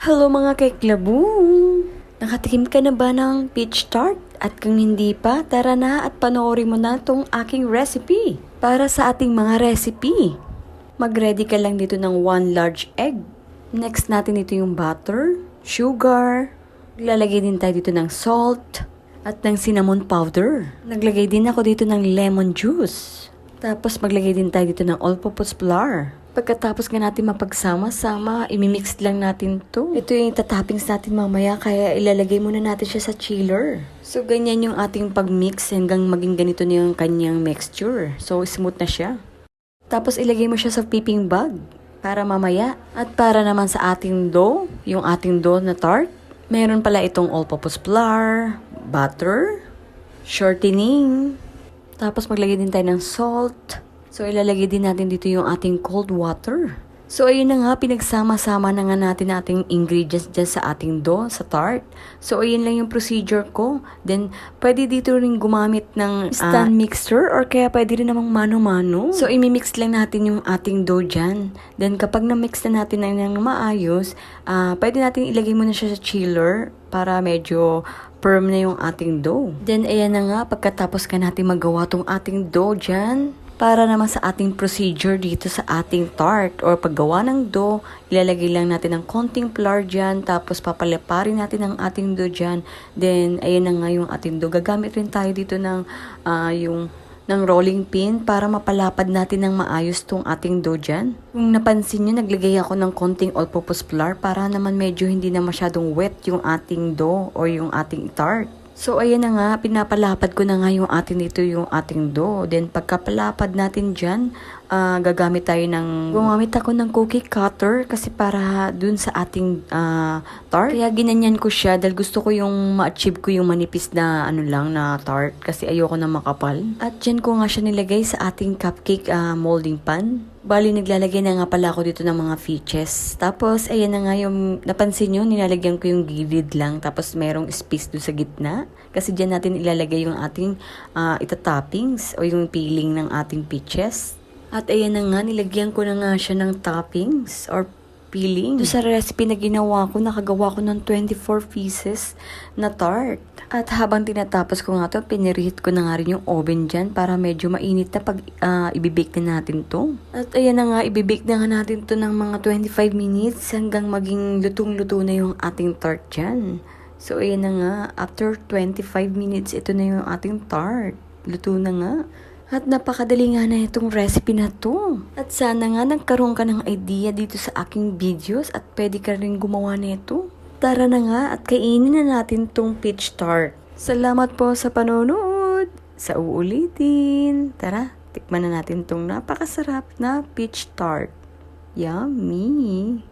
Hello mga kaiklabong! Nakatikim ka na ba ng peach tart? At kung hindi pa, tara na at panoorin mo na tong aking recipe para sa ating mga recipe. Mag-ready ka lang dito ng one large egg. Next natin ito yung butter, sugar, lalagay din tayo dito ng salt, at ng cinnamon powder. Naglagay din ako dito ng lemon juice. Tapos maglagay din tayo dito ng all-purpose flour. Pagkatapos nga natin mapagsama-sama, imimix lang natin to. Ito yung tatappings natin mamaya, kaya ilalagay muna natin siya sa chiller. So, ganyan yung ating pagmix hanggang maging ganito na yung kanyang mixture. So, smooth na siya. Tapos, ilagay mo siya sa piping bag para mamaya. At para naman sa ating dough, yung ating dough na tart, meron pala itong all-purpose flour, butter, shortening, tapos maglagay din tayo ng salt. So ilalagay din natin dito yung ating cold water. So ayun na nga, pinagsama-sama na nga natin ating ingredients dyan sa ating dough, sa tart. So ayun lang yung procedure ko. Then pwede dito rin gumamit ng stand mixer or kaya pwede rin namang mano-mano. So imimix lang natin yung ating dough dyan. Then kapag na-mix na natin na ng maayos, ah pwede natin ilagay muna siya sa chiller para medyo firm na yung ating dough. Then ayan na nga, pagkatapos ka natin magawa tong ating dough dyan, para naman sa ating procedure dito sa ating tart or paggawa ng dough, ilalagay lang natin ng konting flour dyan, tapos papalaparin natin ang ating dough dyan. Then, ayan na nga yung ating dough. Gagamit rin tayo dito ng ah, yung ng rolling pin para mapalapad natin ng maayos tong ating dough dyan. Kung napansin nyo, naglagay ako ng konting all-purpose flour para naman medyo hindi na masyadong wet yung ating dough or yung ating tart. So, ayan na nga, pinapalapad ko na nga yung atin dito yung ating dough. Then, pagkapalapad natin dyan, ah, gagamit tayo ng, gumamit ako ng cookie cutter kasi para dun sa ating ah, tart. Kaya ginanyan ko siya dahil gusto ko yung ma-achieve ko yung manipis na ano lang na tart kasi ayoko na makapal. At dyan ko nga siya nilagay sa ating cupcake ah, molding pan. Bali, naglalagay na nga pala ako dito ng mga features. Tapos, ayan na nga yung, napansin nyo, nilalagyan ko yung gilid lang. Tapos, merong space doon sa gitna. Kasi dyan natin ilalagay yung ating ah, ita-toppings o yung peeling ng ating peaches. At ayan na nga, nilagyan ko na nga siya ng toppings or peeling. Doon sa recipe na ginawa ko, nakagawa ko ng 24 pieces na tart. At habang tinatapos ko nga to, pinirihit ko na nga rin yung oven dyan para medyo mainit na pag ah, ibibake na natin to. At ayan na nga, ibibake na nga natin to ng mga 25 minutes hanggang maging lutong-luto na yung ating tart dyan. So ayan na nga, after 25 minutes, ito na yung ating tart. Luto na nga. At napakadali nga na itong recipe na to. At sana nga nagkaroon ka ng idea dito sa aking videos at pwede ka rin gumawa nito. Tara na nga at kainin na natin tong peach tart. Salamat po sa panonood. Sa uulitin. Tara, tikman na natin tong napakasarap na peach tart. Yummy!